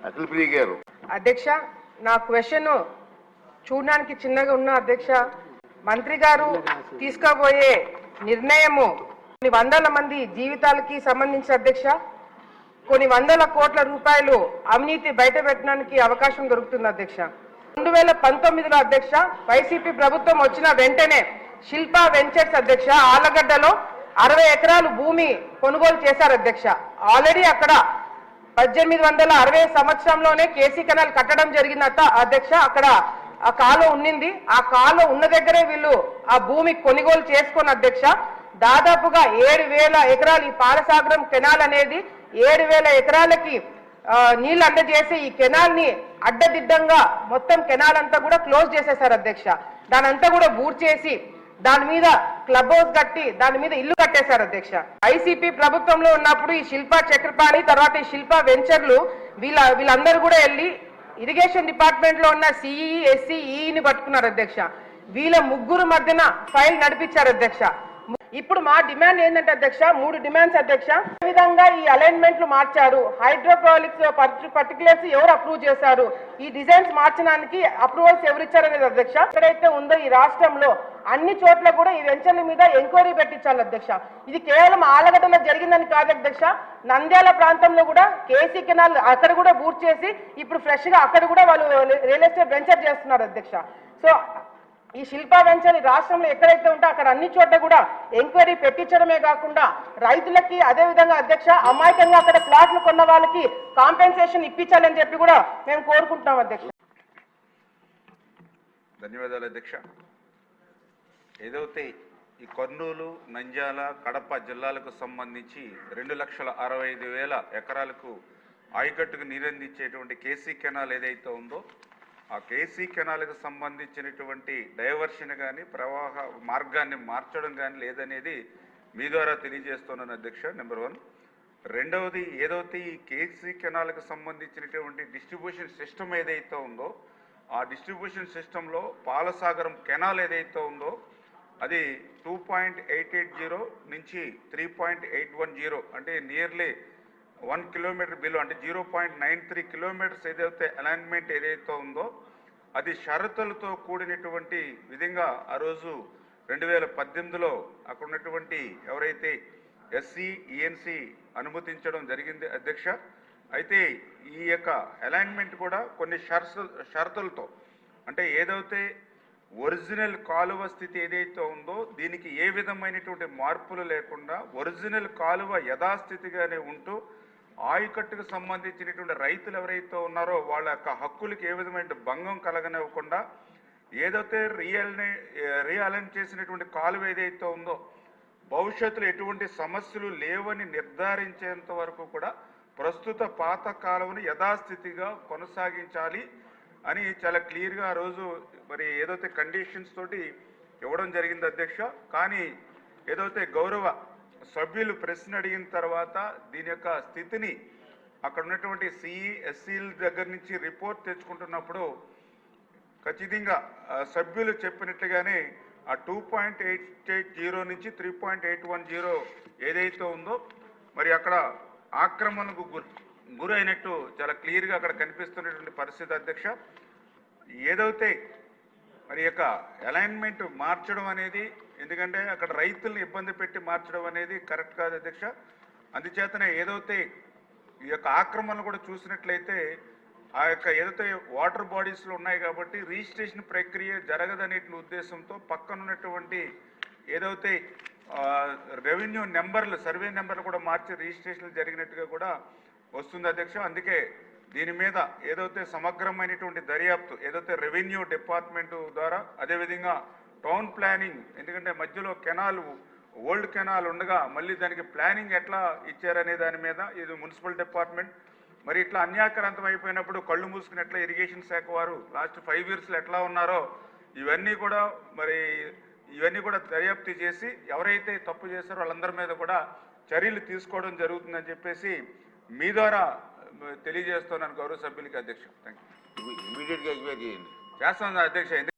అఖిల్ ప్రియ గారు. అధ్యక్ష నా క్వశ్చన్ చూడడానికి చిన్నగా ఉన్న అధ్యక్ష మంత్రి గారు తీసుకోబోయే నిర్ణయము కొన్ని వందల మంది జీవితాలకి సంబంధించి అధ్యక్ష కొన్ని వందల కోట్ల రూపాయలు అవినీతి బయట పెట్టడానికి అవకాశం దొరుకుతుంది అధ్యక్ష. రెండు వేల పంతొమ్మిదిలో అధ్యక్ష వైసీపీ ప్రభుత్వం వచ్చిన వెంటనే శిల్పా వెంచర్స్ అధ్యక్ష ఆలగడ్డలో అరవై ఎకరాలు భూమి కొనుగోలు చేశారు అధ్యక్ష. ఆల్రెడీ అక్కడ పద్దెనిమిది వందల అరవై సంవత్సరంలోనే కేసీ కెనాల్ కట్టడం జరిగిందట. అధ్యక్ష అక్కడ ఆ కాలువ ఉన్నింది. ఆ కాలువ ఉన్న దగ్గరే వీళ్ళు ఆ భూమి కొనుగోలు చేసుకుని అధ్యక్ష దాదాపుగా ఏడు వేల ఎకరాలు ఈ పాలసాగరం కెనాల్ అనేది ఏడు వేల ఎకరాలకి నీళ్ళు అందజేసి ఈ కెనాల్ని అడ్డదిడ్డంగా మొత్తం కెనాల్ అంతా కూడా క్లోజ్ చేసేశారు అధ్యక్ష. దానంతా కూడా బూడ్ చేసి దాని మీద క్లబ్ హౌస్ కట్టి దాని మీద ఇల్లు కట్టేశారు అధ్యక్ష. ఐసీపీ ప్రభుత్వంలో ఉన్నప్పుడు ఈ శిల్ప చక్రపాణి తర్వాత ఈ శిల్ప వెంచర్లు వీళ్ళ వీళ్ళందరూ కూడా వెళ్ళి ఇరిగేషన్ డిపార్ట్మెంట్లో ఉన్న సిఈ ఎస్సీ ఈని పట్టుకున్నారు అధ్యక్ష. వీళ్ళ ముగ్గురు మధ్యన ఫైల్ నడిపించారు అధ్యక్ష. ఇప్పుడు మా డిమాండ్ ఏంటంటే అధ్యక్ష మూడు డిమాండ్స్ అధ్యక్ష. ఏ విధంగా ఈ అలైన్మెంట్లు మార్చారు? హైడ్రోకాలిక్స్ పర్టికులర్స్ ఎవరు అప్రూవ్ చేశారు? ఈ డిజైన్స్ మార్చడానికి అప్రూవల్స్ ఎవరు ఇచ్చారనేది అధ్యక్ష. ఎక్కడైతే ఉందో ఈ రాష్ట్రంలో అన్ని చోట్ల కూడా ఈ వెంచర్ల మీద ఎంక్వైరీ పెట్టించాలి అధ్యక్ష. ఇది కేవలం ఆలగడ్డలో జరిగిందని కాదు అధ్యక్ష. నంద్యాల ప్రాంతంలో కూడా కేసీ కెనాల్ అక్కడ కూడా బూట్ చేసి ఇప్పుడు ఫ్రెష్గా అక్కడ కూడా వాళ్ళు రియల్ ఎస్టేట్ వెంచర్ చేస్తున్నారు అధ్యక్ష. సో ఈ శిల్పా వెంచర్ రాష్ట్రంలో ఎక్కడైతే ఉంటే అక్కడ అన్ని చోట్ల కూడా ఎంక్వైరీ పెట్టించడమే కాకుండా రైతులకి అదే విధంగా అధ్యక్ష అమాయకంగా అక్కడ ప్లాట్లు కొన్న వాళ్ళకి కాంపెన్సేషన్ ఇప్పించాలని చెప్పి కూడా మేము కోరుకుంటున్నాం అధ్యక్ష. ధన్యవాదాలు అధ్యక్ష. ఏదైతే ఈ కర్నూలు నంద్యాల కడప జిల్లాలకు సంబంధించి రెండు లక్షల అరవై ఐదు వేల ఎకరాలకు ఆయకట్టుకు నీరందించేటువంటి కేసీ కెనాల్ ఏదైతే ఉందో ఆ కేసీ కెనాల్కి సంబంధించినటువంటి డైవర్షన్ కానీ ప్రవాహ మార్గాన్ని మార్చడం కానీ లేదనేది మీ ద్వారా తెలియజేస్తున్నాను అధ్యక్ష నెంబర్ వన్. రెండవది ఏదైతే ఈ కేసీ కెనాల్కి సంబంధించినటువంటి డిస్ట్రిబ్యూషన్ సిస్టమ్ ఏదైతే ఉందో ఆ డిస్ట్రిబ్యూషన్ సిస్టంలో పాలసాగరం కెనాల్ ఏదైతే ఉందో అది two point eight eight zero నుంచి three point eight one zero అంటే నియర్లీ వన్ కిలోమీటర్ బిలో అంటే zero point nine three kilometres ఏదైతే అలైన్మెంట్ ఏదైతే ఉందో అది షరతులతో కూడినటువంటి విధంగా ఆ రోజు రెండు వేల పద్దెనిమిదిలో అక్కడ ఉన్నటువంటి ఎవరైతే ఎస్సీ ఈఎన్సి అనుమతించడం జరిగింది అధ్యక్ష. అయితే ఈ యొక్క అలైన్మెంట్ కూడా కొన్ని షరతు షరతులతో అంటే ఏదైతే ఒరిజినల్ కాలువ స్థితి ఏదైతే ఉందో దీనికి ఏ విధమైనటువంటి మార్పులు లేకుండా ఒరిజినల్ కాలువ యథాస్థితిగానే ఉంటూ ఆయకట్టుకు సంబంధించినటువంటి రైతులు ఎవరైతే ఉన్నారో వాళ్ళ యొక్క హక్కులకు ఏ విధమైన భంగం కలగనివ్వకుండా ఏదైతే రియల్నే రీఅలైన్ చేసినటువంటి కాలువ ఏదైతే ఉందో భవిష్యత్తులో ఎటువంటి సమస్యలు లేవని నిర్ధారించేంత వరకు కూడా ప్రస్తుత పాత కాలువను యథాస్థితిగా కొనసాగించాలి. అని చాలా క్లియర్గా ఆ రోజు మరి ఏదైతే కండిషన్స్ తోటి ఇవ్వడం జరిగింది అధ్యక్ష కానీ ఏదైతే గౌరవ సభ్యులు ప్రశ్న అడిగిన తర్వాత దీని యొక్క స్థితిని అక్కడ ఉన్నటువంటి సిఈ ఎస్సీల దగ్గర నుంచి రిపోర్ట్ తెచ్చుకుంటున్నప్పుడు ఖచ్చితంగా సభ్యులు చెప్పినట్లుగానే ఆ two point eight eight zero నుంచి three point eight one zero ఏదైతే ఉందో మరి అక్కడ ఆక్రమణకు గురి గురైనట్టు చాలా క్లియర్గా అక్కడ కనిపిస్తున్నటువంటి పరిస్థితి అధ్యక్ష. ఏదైతే మరి యొక్క అలైన్మెంట్ మార్చడం అనేది ఎందుకంటే అక్కడ రైతుల్ని ఇబ్బంది పెట్టి మార్చడం అనేది కరెక్ట్ కాదు అధ్యక్ష. అందుచేతనే ఏదైతే ఈ యొక్క ఆక్రమణలు కూడా చూసినట్లయితే ఆ యొక్క ఏదైతే వాటర్ బాడీస్లో ఉన్నాయి కాబట్టి రిజిస్ట్రేషన్ ప్రక్రియ జరగదనే ఉద్దేశంతో పక్కన ఉన్నటువంటి ఏదైతే రెవెన్యూ నెంబర్లు సర్వే నెంబర్లు కూడా మార్చి రిజిస్ట్రేషన్లు జరిగినట్టుగా కూడా వస్తుంది అధ్యక్ష. అందుకే దీని మీద ఏదైతే సమగ్రమైనటువంటి దర్యాప్తు ఏదైతే రెవెన్యూ డిపార్ట్మెంట్ ద్వారా అదేవిధంగా టౌన్ ప్లానింగ్ ఎందుకంటే మధ్యలో కెనాల్ ఓల్డ్ కెనాల్ ఉండగా మళ్ళీ దానికి ప్లానింగ్ ఎట్లా ఇచ్చారనే దాని మీద ఇది మున్సిపల్ డిపార్ట్మెంట్. మరి ఇట్లా అన్యాక్రాంతం అయిపోయినప్పుడు కళ్ళు మూసుకుని ఎట్లా ఇరిగేషన్ శాఖ వారు లాస్ట్ ఫైవ్ ఇయర్స్లో ఎట్లా ఉన్నారో ఇవన్నీ కూడా మరి ఇవన్నీ కూడా దర్యాప్తు చేసి ఎవరైతే తప్పు చేశారో వాళ్ళందరి మీద కూడా చర్యలు తీసుకోవడం జరుగుతుందని చెప్పేసి మీ ద్వారా తెలియజేస్తున్నాను గౌరవ సభ్యులకి అధ్యక్ష. థ్యాంక్ యూ ఇమీడియట్గా ఎంక్వైరీ చేయండి. చేస్తాను అధ్యక్ష.